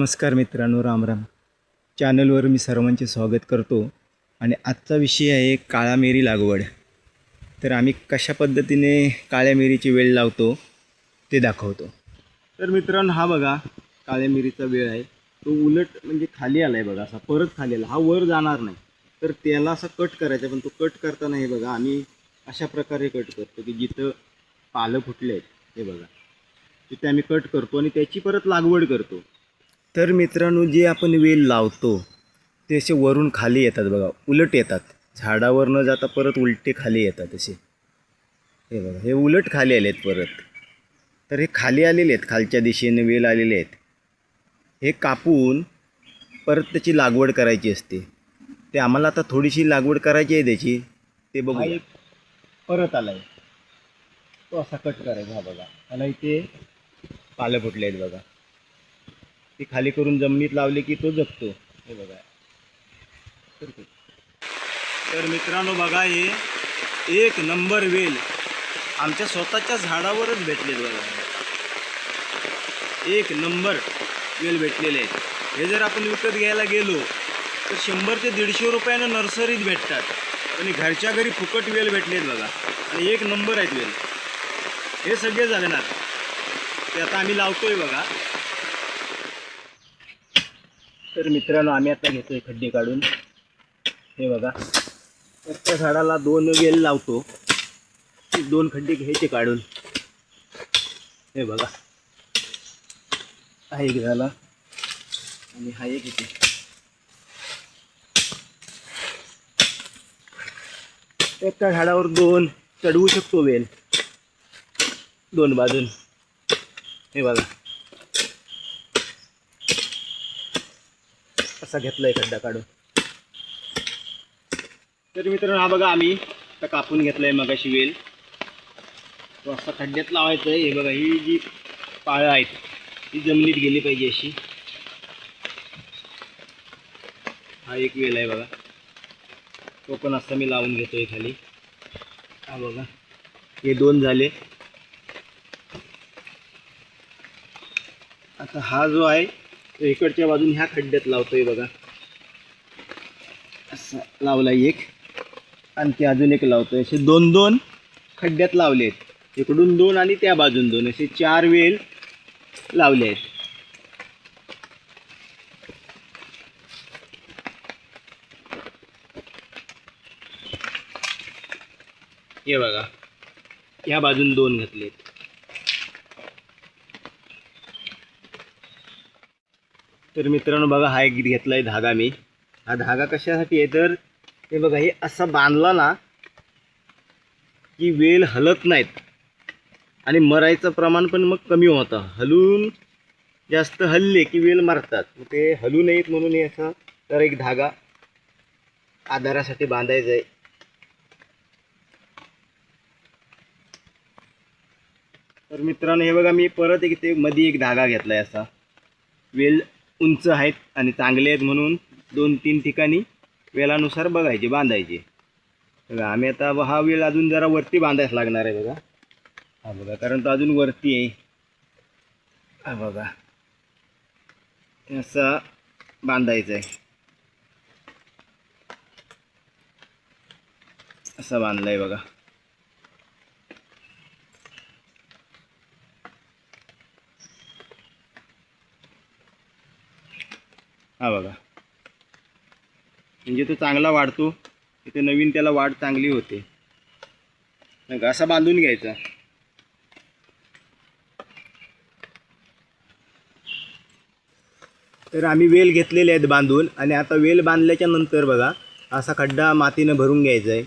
नमस्कार मित्रांनो रामराम चॅनलवर मी सर्वांचे स्वागत करतो आणि आजचा विषय आहे काळा मिरी लागवड. तर आम्ही कशा पद्धतीने काळ्या मिरीची वेळ लावतो ते दाखवतो. तर मित्रांनो हा बघा काळ्या मिरीचा वेळ आहे. तो उलट म्हणजे खाली आला आहे बघा असा परत खाली आला. हा वर जाणार नाही. तर त्याला असा कट करायचा पण तो कट करताना हे बघा आम्ही अशा प्रकारे कट करतो की जिथं पालं फुटले आहेत हे बघा. तिथे आम्ही कट करतो आणि त्याची परत लागवड करतो. तर मित्रांनो जे आपण वेल लावतो ते असे वरून खाली येतात बघा उलट येतात. झाडावर न जाता परत उलटे खाली येतात असे. हे बघा हे उलट खाली आले आहेत परत. तर हे खाली आलेले आहेत खालच्या दिशेने वेल आलेले आहेत. हे कापून परत त्याची लागवड करायची असते. ते आम्हाला आता थोडीशी लागवड करायची आहे त्याची. ते बघा एक परत आला आहे. तो असा कट करायचा हा बघा. आणि इथे पालं फुटले आहेत बघा. ती खाली करून जमिनीत लावली की तो जगतो. हे बघा. तर मित्रांनो बघा हे एक नंबर वेल आमच्या स्वतःच्या झाडावरच भेटलेत बघा. एक नंबर वेल भेटलेले आहेत. हे जर आपण विकत घ्यायला गेलो तर शंभर ते दीडशे रुपयानं नर्सरीत भेटतात. आणि घरच्या घरी फुकट वेल भेटलेत बघा. आणि एक नंबर आहेत वेल. हे सगळे जगणार. ते आता आम्ही लावतोय बघा. तर मित्रांनो आम्ही आता घेतोय खड्डे काढून. हे बघा. तर त्या झाडाला दोन वेल लावतो. दोन खड्डे घ्यायचे काढून. हे बघा. हा एक झाला. आणि हा एक इथे. एका झाडावर दोन चढवू शकतो वेल. दोन बाजून. हे बघा. असा घेतलाय खड्डा काढून? तर मित्रांनो हा बघा आम्ही आता कापून घेतलाय मगाशी वेल. तो असा खड्ड्यात लावायचं आहे हे बघा ही जी पाळं आहेत ती जमिनीत गेली पाहिजे अशी. हा एक वेल आहे बघा. तो पण असा मी लावून घेतोय खाली. हा बघा हे दोन झाले. आता हा जो आहे इकडच्या बाजून ह्या खड्ड्यात लावतोय बघा. असा लावला एक आणि ते अजून एक लावतोय. असे दोन दोन खड्ड्यात लावलेत इकडून दोन आणि त्या बाजून दोन. असे चार वेल लावले आहेत. हे बघा. ह्या बाजून दोन घातलेत. तर मित्रांनो बघा हा एक घेतला आहे धागा मी. हा धागा कशासाठी आहे? तर हे बघा हे असा बांधला ना की वेल हलत नाहीत. आणि मरायचं प्रमाण पण मग कमी होतं. हलून जास्त हल्ले की वेल मारतात. मग ते हलू नयेत म्हणून हे असं तर एक धागा आधारासाठी बांधायचा आहे. तर मित्रांनो हे बघा मी परत एक ते मध्ये एक धागा घेतला आहे असा. वेल उंच आहेत आणि चांगले आहेत म्हणून दोन तीन ठिकाणी वेलानुसार बघायचे बांधायचे. बघा आम्ही आता हा वेल अजून जरा वरती बांधायला लागणार आहे बघा. हा बघा कारण तो अजून वरती आहे. हा बघा. असं असा बांधायचं आहे. असा बांधला आहे बघा. हा बघा. म्हणजे तो चांगला वाढतो तिथे नवीन त्याला वाढ चांगली होते. का असा बांधून घ्यायचा. तर आम्ही वेल घेतलेले आहेत बांधून. आणि आता वेल बांधल्याच्या नंतर बघा असा खड्डा मातीनं भरून घ्यायचा आहे.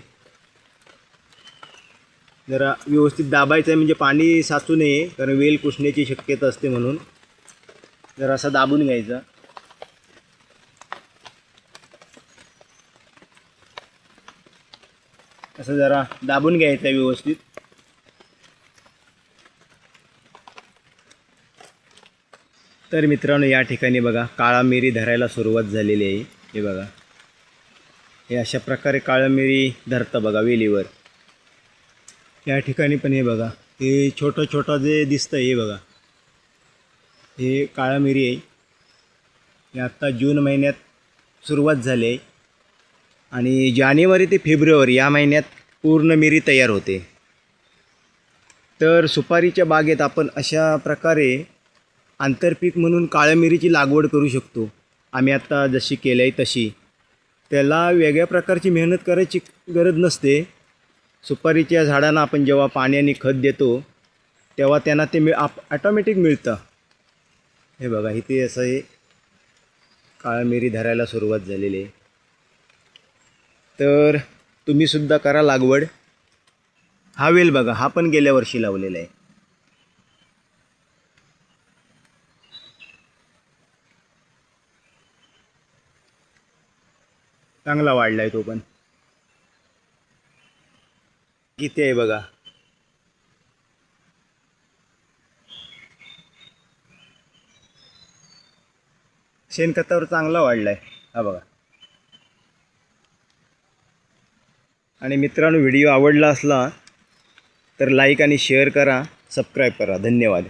जरा व्यवस्थित दाबायचं आहे म्हणजे पाणी साचू नये कारण वेल कुसण्याची शक्यता असते म्हणून. जरा असा दाबून घ्यायचा. असं जरा दाबून घ्यायचं आहे व्यवस्थित. तर मित्रांनो या ठिकाणी बघा काळा मिरी धरायला सुरुवात झालेली आहे. हे बघा. हे अशा प्रकारे काळा मिरी धरतं बघा वेलीवर. या ठिकाणी पण हे बघा हे छोटं छोटं जे दिसतं हे बघा. हे काळा मिरी आहे. हे आत्ता जून महिन्यात सुरुवात झाली आहे. आणि जानेवारी ते फेब्रुवारी या महिन्यात पूर्ण मिरी तयार होते. तर सुपारीच्या बागेत आपण अशा प्रकारे आंतरपीक म्हणून काळ्या मिरीची लागवड करू शकतो. आम्ही आत्ता जशी केली आहे तशी. त्याला वेगळ्या प्रकारची मेहनत करायची गरज नसते. सुपारीच्या झाडांना आपण जेव्हा पाणी आणि खत देतो तेव्हा त्यांना ते मिळ आप ॲटोमॅटिक मिळतं. हे बघा इथे असं हे काळा मिरी धरायला सुरुवात झालेली आहे. तर तुम्हीसुद्धा करा लागवड. हा वेल बघा हा पण गेल्या वर्षी लावलेला आहे. चांगला वाढलाय तो पण. किती आहे बघा? शेणखतावर चांगला वाढलाय. हा बघा. आणि मित्रांनो व्हिडिओ आवडला असला तर लाईक आणि शेअर करा सबस्क्राईब करा. धन्यवाद.